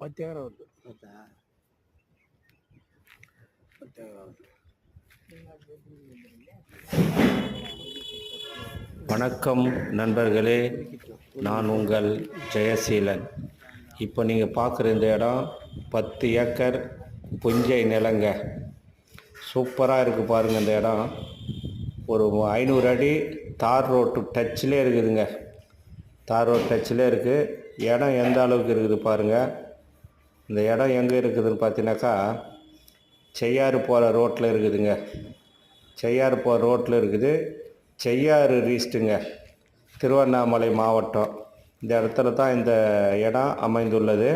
பத்து ஏக்கர் வருது பார்த்தா பத்து ஏக்கர் வருது வணக்கம் நண்பர்களே நான் உங்கள் ஜெயசீலன். இப்போ நீங்கள் பார்க்குற இந்த இடம் பத்து ஏக்கர் புஞ்சை நிலங்க. சூப்பராக இருக்குது பாருங்கள் இந்த இடம். ஒரு ஐநூறு அடி தார் ரோட்டு டச்சிலே இருக்குதுங்க. தார் ரோட் டச்சிலே இருக்குது இடம் எந்த அளவுக்கு இருக்குது பாருங்கள் இந்த இடம் எங்கே இருக்குதுன்னு பார்த்தீங்கன்னாக்கா செய்யாறு போகிற ரோட்டில் இருக்குதுங்க. செய்யாறு போகிற ரோட்டில் இருக்குது. செய்யாறு ரீஸ்ட்டுங்க திருவண்ணாமலை மாவட்டம். இந்த இடத்துல தான் இந்த இடம் அமைந்துள்ளது.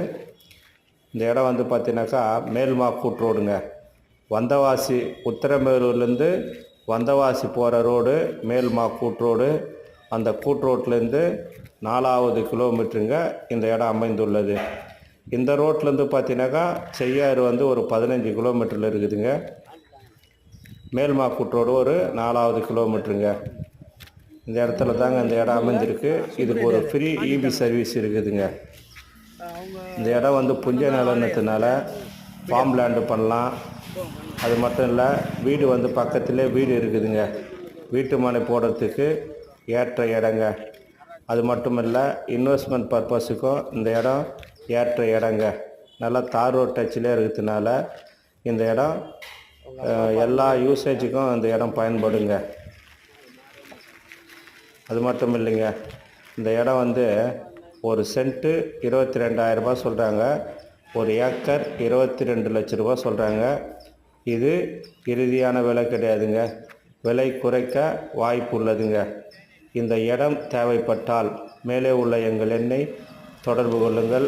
இந்த இடம் வந்து பார்த்தீங்கன்னாக்கா மேல்மாக்கூட் ரோடுங்க. வந்தவாசி உத்தரமேரூர்லேருந்து வந்தவாசி போகிற ரோடு மேல்மாக்கூட் ரோடு. அந்த கூட் ரோட்லேருந்து நாலாவது கிலோமீட்டருங்க இந்த இடம் அமைந்துள்ளது. இந்த ரோட்லேருந்து பார்த்தீங்கன்னாக்கா செய்யாறு வந்து ஒரு பதினஞ்சு கிலோமீட்டரில் இருக்குதுங்க. மேல்மாக்கூட் ரோடு ஒரு நாலாவது கிலோமீட்டருங்க. இந்த இடத்துல தாங்க இந்த இடம் அமைஞ்சிருக்கு. இதுக்கு ஒரு ஃப்ரீ இபி சர்வீஸ் இருக்குதுங்க. இந்த இடம் வந்து புஞ்ச நிலனத்தினால ஃபார்ம் லேண்டு பண்ணலாம். அது மட்டும் இல்லை வீடு வந்து பக்கத்திலே வீடு இருக்குதுங்க. வீட்டு மனை போடுறதுக்கு ஏற்ற இடங்க. அது மட்டும் இல்லை இன்வெஸ்ட்மெண்ட் பர்பஸுக்கும் இந்த இடம் ஏற்ற இடங்க. நல்லா தார் ரோட் டச்சிலே இருக்கிறதுனால இந்த இடம் எல்லா யூசேஜுக்கும் இந்த இடம் பயன்படுங்க. அது மட்டும் இல்லைங்க. இந்த இடம் வந்து ஒரு சென்ட்டு இருபத்தி ரெண்டாயிரரூபா சொல்கிறாங்க ஒரு ஏக்கர் இருபத்தி ரெண்டு லட்ச ரூபா சொல்கிறாங்க இது இறுதியான விலை கிடையாதுங்க. விலை குறைக்க வாய்ப்பு உள்ளதுங்க. இந்த இடம் தேவைப்பட்டால் மேலே உள்ள எங்கள் எண்ணை தொடர்பு கொள்ளுங்கள்.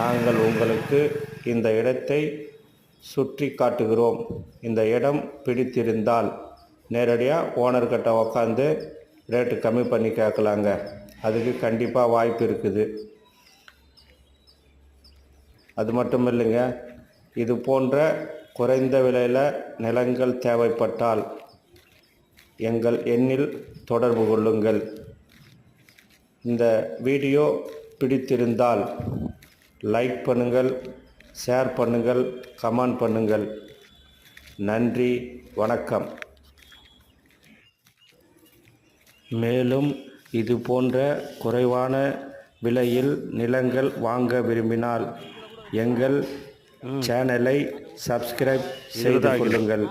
நாங்கள் உங்களுக்கு இந்த இடத்தை சுற்றி காட்டுகிறோம். இந்த இடம் பிடித்திருந்தால் நேரடியாக ஓனர்கிட்ட உக்காந்து ரேட்டு கம்மி பண்ணி கேட்கலாங்க அதுக்கு கண்டிப்பாக வாய்ப்பு இருக்குது. அது மட்டும் இல்லைங்க இது போன்ற குறைந்த விலையில் நிலங்கள் தேவைப்பட்டால் எங்கள் எண்ணில் தொடர்பு கொள்ளுங்கள். இந்த வீடியோ பிடித்திருந்தால் லைக் பண்ணுங்கள் ஷேர் பண்ணுங்கள் கமெண்ட் பண்ணுங்கள். நன்றி வணக்கம். மேலும் இது போன்ற குறைவான விலையில் நிலங்கள் வாங்க விரும்பினால் எங்கள் சேனலை சப்ஸ்கிரைப் செய்து கொள்ளுங்கள்.